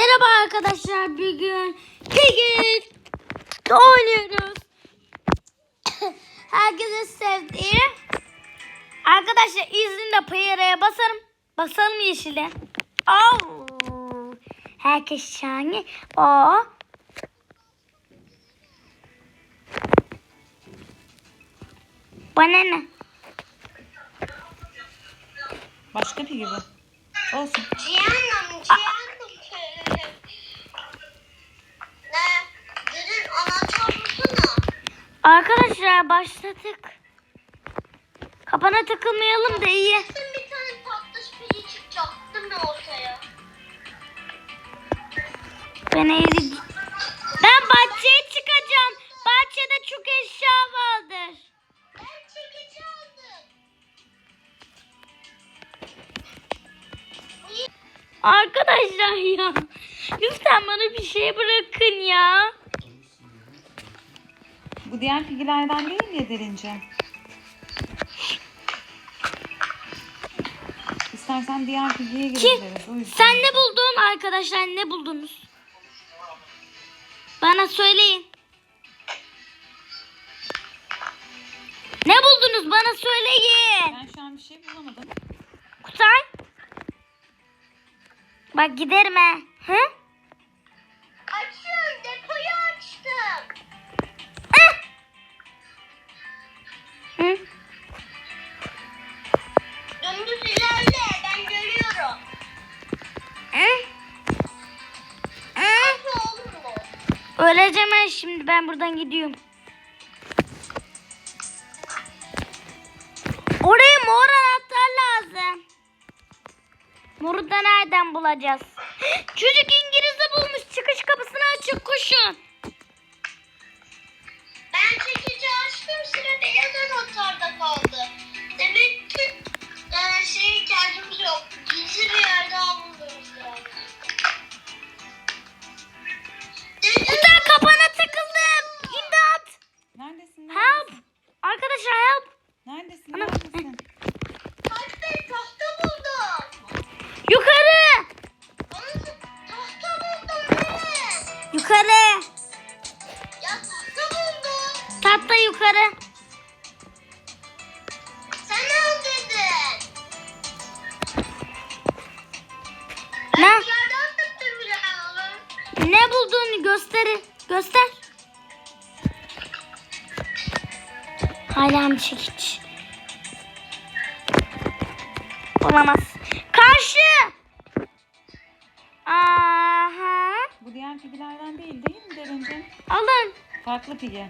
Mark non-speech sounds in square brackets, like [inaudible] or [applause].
Merhaba arkadaşlar. Bugün Piggy oynuyoruz. [coughs] Herkese sevdiğim. Arkadaşlar izninle payaraya basarım. Basalım yeşile. Oh. Herkes şahane. O. Bana ne? Başka bir gibi. Olsun. Cihan'ım, Arkadaşlar başladık. Kapana takılmayalım da iyi. Bir tane tatlış pili çıkacak değil mi ortaya? Ben evde... Ben bahçeye çıkacağım. Bahçede çok eşya vardır. Ben çekici aldım. Arkadaşlar ya. Lütfen bana bir şey bırakın ya. Bu diğer bilgilerden değil ya derince. İstersen diğer bilgiye Kim? girebiliriz. O yüzden. Sen ne buldun arkadaşlar? Ne buldunuz? Bana söyleyin. Ne buldunuz? Bana söyleyin. Ben şu an bir şey bulamadım. Kutay. Bak giderim he. Hı? Öleceğim ben şimdi. Ben buradan gidiyorum. Oraya mor anahtar lazım. Moru da nereden bulacağız? [gasps] Çocuk İngilizce bulmuş. Çıkış kapısını açık koşun. Yukarı. Ya tahta buldum. Tahta yukarı. Sen al dedin. Ne? Ben bir yerden tuttum bile oğlum. Ne bulduğunu gösterin. Göster. Hala mı çekiç? Olamaz. Karşı. Aha. Bu diğer bilgilerden değil değil mi derince? Alın. Farklı pigi.